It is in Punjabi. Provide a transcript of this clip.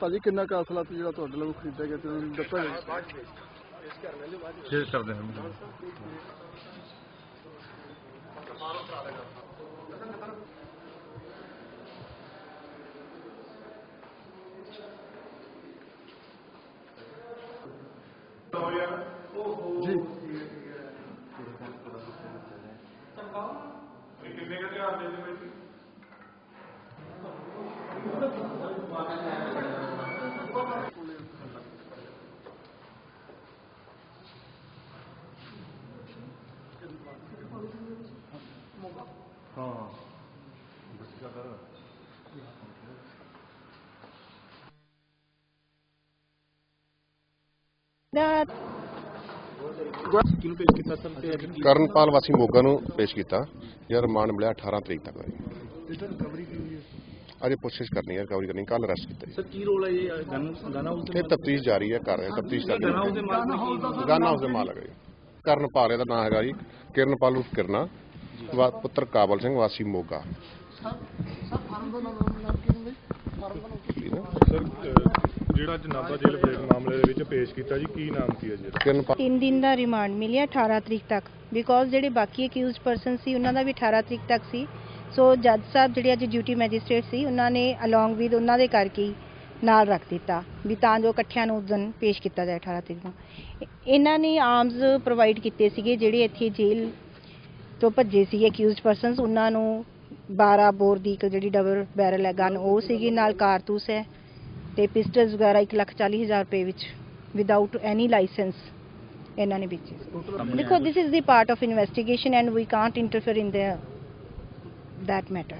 ਭਾਜੀ ਕਿੰਨਾ ਕੁ ਅਸਲਾ ਤੇ ਜਿਹੜਾ ਤੁਹਾਡੇ ਵੱਲੋਂ ਖਰੀਦਿਆ ਗਿਆ ਤੇ ਉਹਨਾਂ ਨੂੰ ਦਿੱਤਾ ਗਿਆ? ਸ਼ੇਅਰ ਕਰਦੇ ਹਾਂ ਹਾਂ ਤੇ ਕਰਨਪਾਲ ਵਾਸੀ ਮੋਗਾ ਨੂੰ ਪੇਸ਼ ਕੀਤਾ। ਜਿਹੜਾ ਰਿਮਾਂਡ ਮਿਲਿਆ 18 ਤਰੀਕ ਤੱਕ। ਦਾ। ਅਜੇ ਪੁੱਛਿਸ਼ ਕਰਨੀ ਹੈ ਰਿਕਵਰੀ ਕਰਨੀ ਕੱਲ ਅਰੈਸਟ ਕੀਤਾ। ਸਰ ਕੀ ਰੋਲ ਹੈ ਇਹ ਗਨ ਗਨ ਹਾਊਸ ਇਹ ਤਫਤੀਸ਼ ਜਾਰੀ ਹੈ ਕਰ ਰਹੇ ਤਫਤੀਸ਼ ਚੱਲ ਗਨ ਹਾਊਸ ਰਹੀ ਹੈ ਗਨ ਹਾਊਸ ਦੇ ਮਾਲਕ ਹੈ ਜੀ। ਕਰਨਪਾਲ ਇਹਦਾ ਨਾਮ ਹੈਗਾ ਜੀ। ਕਿਰਨਪਾਲ ਉਰਫ ਕਿਰਨਾ। ਵਾ- ਪੁੱਤਰ ਕਾਬਲ ਸਿੰਘ ਵਾਸੀ ਮੋਗਾ। ਸਰ ਜਿਹੜਾ ਜਨਾਬਾ ਜੇਲ੍ਹ ਬ੍ਰੇਕ ਮਾਮਲੇ ਦੇ ਵਿੱਚ ਪੇਸ਼ ਕੀਤਾ ਜੀ ਕੀ ਨਾਮ ਕੀ ਹੈ ਜੀ ਕਿਰਨਪਾਲ ਤਿੰਨ ਦਿਨ ਦਾ ਰਿਮਾਂਡ ਮਿਲਿਆ 18 ਤਰੀਕ ਤੱਕ। ਬਿਕੋਜ਼ ਜਿਹੜੇ ਬਾਕੀ ਅਕਿਊਜ਼ਡ ਪਰਸਨ ਸੀ ਉਹਨਾਂ ਦਾ ਵੀ 18 ਤਰੀਕ ਤੱਕ ਸੀ। ਸੋ ਜੱਜ ਸਾਹਿਬ ਜਿਹੜੇ ਅੱਜ ਡਿਊਟੀ ਮੈਜਿਸਟ੍ਰੇਟ ਸੀ ਉਹਨਾਂ ਨੇ ਅਲੋਂਗ ਵਿਦ ਉਹਨਾਂ ਦੇ ਕਰਕੇ ਹੀ ਨਾਲ ਰੱਖ ਦਿੱਤਾ। ਵੀ ਤਾਂ ਜੋ ਇਕੱਠਿਆਂ ਨੂੰ ਉਸ ਦਿਨ ਪੇਸ਼ ਕੀਤਾ ਜਾਏ 18 ਤਰੀਕ ਨੂੰ। ਇਹ- ਇਹਨਾਂ ਨੇ ਆਰਮਸ ਪ੍ਰੋਵਾਈਡ ਕੀਤੇ ਸੀਗੇ ਜਿਹੜੇ ਇੱਥੇ ਜੇਲ੍ਹ ਤੋਂ ਭੱਜੇ ਸੀਗੇ ਅਕਿਊਜ਼ਡ ਪਰਸਨਸ ਉਹਨਾਂ ਨੂੰ 12 ਬੋਰ ਦੀ ਇੱਕ ਜਿਹੜੀ ਡਬਲ ਬੈਰਲ ਹੈ ਗਨ ਉਹ ਸੀਗੀ ਨਾਲ ਕਾਰਤੂਸ ਹੈ ਤੇ ਪਿਸਟਲਸ ਵਗੈਰਾ 1,40,000 ਰੁਪਏ ਵਿੱਚ ਵਿਦਆਊਟ ਐਨੀ ਲਾਇਸੈਂਸ ਇਹਨਾਂ ਨੇ ਵੇਚੇ ਸੀ। ਦੇਖੋ this is the part of investigation and we can't interfere in the that matter